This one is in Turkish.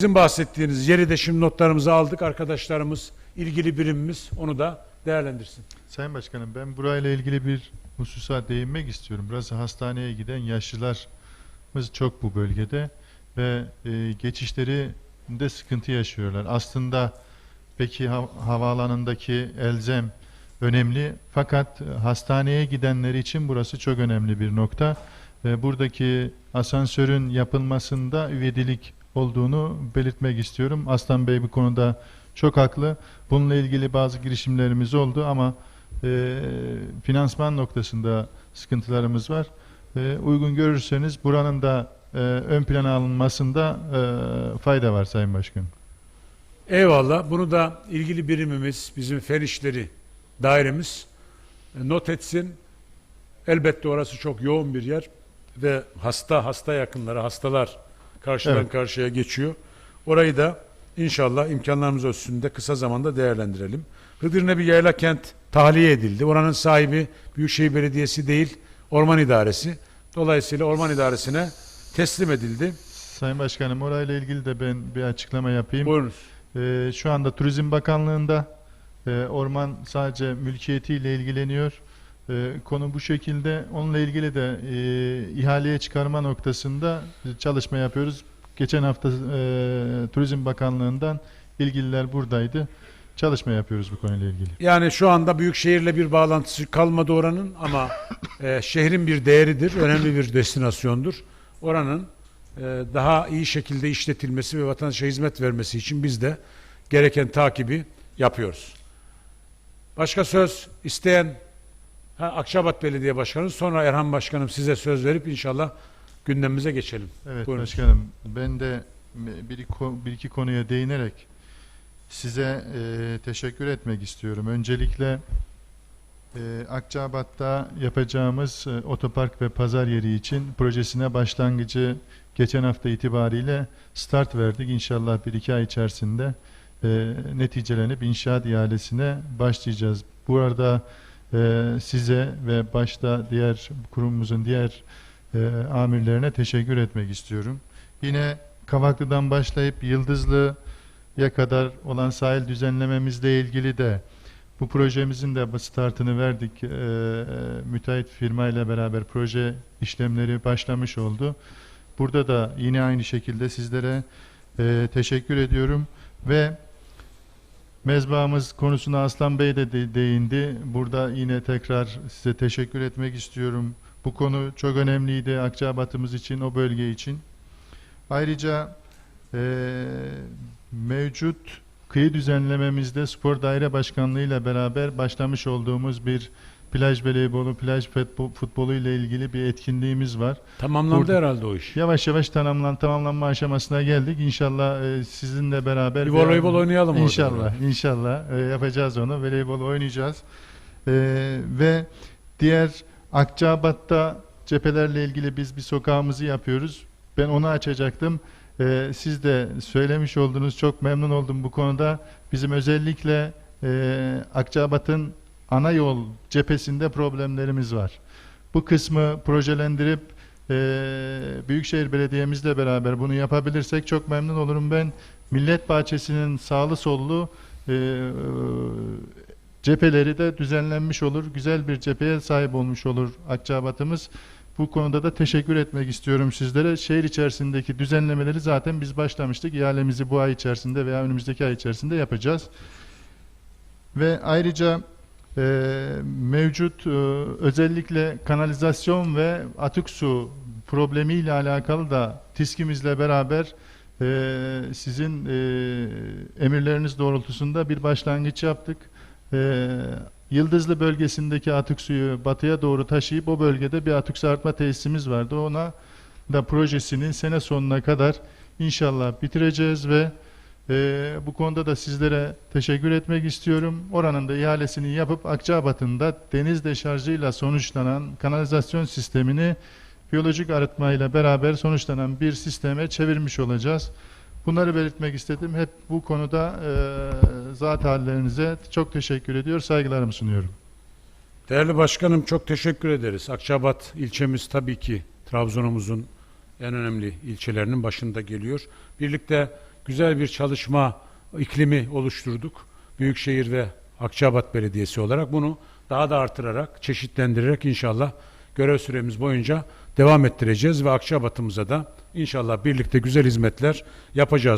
Sizin bahsettiğiniz yeri de şimdi notlarımızı aldık. Arkadaşlarımız, ilgili birimimiz onu da değerlendirsin. Sayın Başkanım ben burayla ilgili bir hususa değinmek istiyorum. Burası hastaneye giden yaşlılarımız çok bu bölgede ve e, geçişlerinde sıkıntı yaşıyorlar. Aslında peki ha- havaalanındaki elzem önemli fakat hastaneye gidenler için burası çok önemli bir nokta. Ve buradaki asansörün yapılmasında üvedilik olduğunu belirtmek istiyorum. Aslan Bey bu konuda çok haklı. Bununla ilgili bazı girişimlerimiz oldu ama e, finansman noktasında sıkıntılarımız var. E, uygun görürseniz buranın da e, ön plana alınmasında e, fayda var Sayın Başkanım. Eyvallah. Bunu da ilgili birimimiz, bizim fen işleri dairemiz e, not etsin. Elbette orası çok yoğun bir yer ve hasta, hasta yakınları, hastalar karşıdan Evet. karşıya geçiyor. Orayı da inşallah imkanlarımız ölçüsünde kısa zamanda değerlendirelim. Hıdırne bir yayla kent tahliye edildi. Oranın sahibi Büyükşehir Belediyesi değil, Orman İdaresi. Dolayısıyla Orman İdaresi'ne teslim edildi. Sayın Başkanım orayla ilgili de ben bir açıklama yapayım. Buyurunuz. Ee, şu anda Turizm Bakanlığı'nda e, orman sadece mülkiyetiyle ilgileniyor. Ee, konu bu şekilde. Onunla ilgili de e, ihaleye çıkarma noktasında çalışma yapıyoruz. Geçen hafta e, Turizm Bakanlığı'ndan ilgililer buradaydı. Çalışma yapıyoruz bu konuyla ilgili. Yani şu anda büyük şehirle bir bağlantısı kalmadı oranın ama e, şehrin bir değeridir, önemli bir destinasyondur. Oranın e, daha iyi şekilde işletilmesi ve vatandaşa hizmet vermesi için biz de gereken takibi yapıyoruz. Başka söz isteyen ha, Akçabat Belediye Başkanı sonra Erhan Başkanım size söz verip inşallah gündemimize geçelim. Evet Buyurun. başkanım ben de bir, iki- bir iki konuya değinerek size e, teşekkür etmek istiyorum. Öncelikle e, Akçabat'ta yapacağımız e, otopark ve pazar yeri için projesine başlangıcı geçen hafta itibariyle start verdik. İnşallah bir iki ay içerisinde e, neticelenip inşaat ihalesine başlayacağız. Bu arada e, size ve başta diğer kurumumuzun diğer e, amirlerine teşekkür etmek istiyorum. Yine Kavaklı'dan başlayıp Yıldızlı'ya kadar olan sahil düzenlememizle ilgili de bu projemizin de startını verdik. E, müteahhit firma ile beraber proje işlemleri başlamış oldu. Burada da yine aynı şekilde sizlere e, teşekkür ediyorum ve Mezbahımız konusuna Aslan Bey de de- değindi. Burada yine tekrar size teşekkür etmek istiyorum. Bu konu çok önemliydi Akçabat'ımız için, o bölge için. Ayrıca eee, mevcut kıyı düzenlememizde Spor Daire Başkanlığı ile beraber başlamış olduğumuz bir plaj voleybolu, plaj futbol- futbolu ile ilgili bir etkinliğimiz var. Tamamlandı Burada- herhalde o iş. Yavaş yavaş tamamlan, tamamlanma aşamasına geldik. İnşallah eee, sizinle beraber Bir voleybol oynayalım orada. İnşallah, inşallah e, yapacağız onu. Voleybol oynayacağız. E, ve diğer Akçabat'ta cephelerle ilgili biz bir sokağımızı yapıyoruz. Ben onu açacaktım. E, siz de söylemiş oldunuz. Çok memnun oldum bu konuda. Bizim özellikle e, Akçabat'ın ana yol cephesinde problemlerimiz var. Bu kısmı projelendirip e, Büyükşehir Belediye'mizle beraber bunu yapabilirsek çok memnun olurum ben. Millet Bahçesi'nin sağlı sollu e, cepheleri de düzenlenmiş olur. Güzel bir cepheye sahip olmuş olur Akçabat'ımız. Bu konuda da teşekkür etmek istiyorum sizlere. Şehir içerisindeki düzenlemeleri zaten biz başlamıştık. İhalemizi bu ay içerisinde veya önümüzdeki ay içerisinde yapacağız. Ve ayrıca e, mevcut e, özellikle kanalizasyon ve atık su problemiyle alakalı da TİSK'imizle beraber e, sizin e, emirleriniz doğrultusunda bir başlangıç yaptık. Yıldızlı bölgesindeki atık suyu batıya doğru taşıyıp o bölgede bir atık su arıtma tesisimiz vardı. Ona da projesini sene sonuna kadar inşallah bitireceğiz ve e, bu konuda da sizlere teşekkür etmek istiyorum. Oranın da ihalesini yapıp Akçabat'ın da deniz deşarjıyla sonuçlanan kanalizasyon sistemini biyolojik arıtmayla beraber sonuçlanan bir sisteme çevirmiş olacağız. Bunları belirtmek istedim. Hep bu konuda e, zat hallerinize çok teşekkür ediyor, saygılarımı sunuyorum. Değerli başkanım çok teşekkür ederiz. Akçabat ilçemiz tabii ki Trabzon'umuzun en önemli ilçelerinin başında geliyor. Birlikte güzel bir çalışma iklimi oluşturduk. Büyükşehir ve Akçabat Belediyesi olarak bunu daha da artırarak, çeşitlendirerek inşallah görev süremiz boyunca devam ettireceğiz ve Akçabat'ımıza da inşallah birlikte güzel hizmetler yapacağız.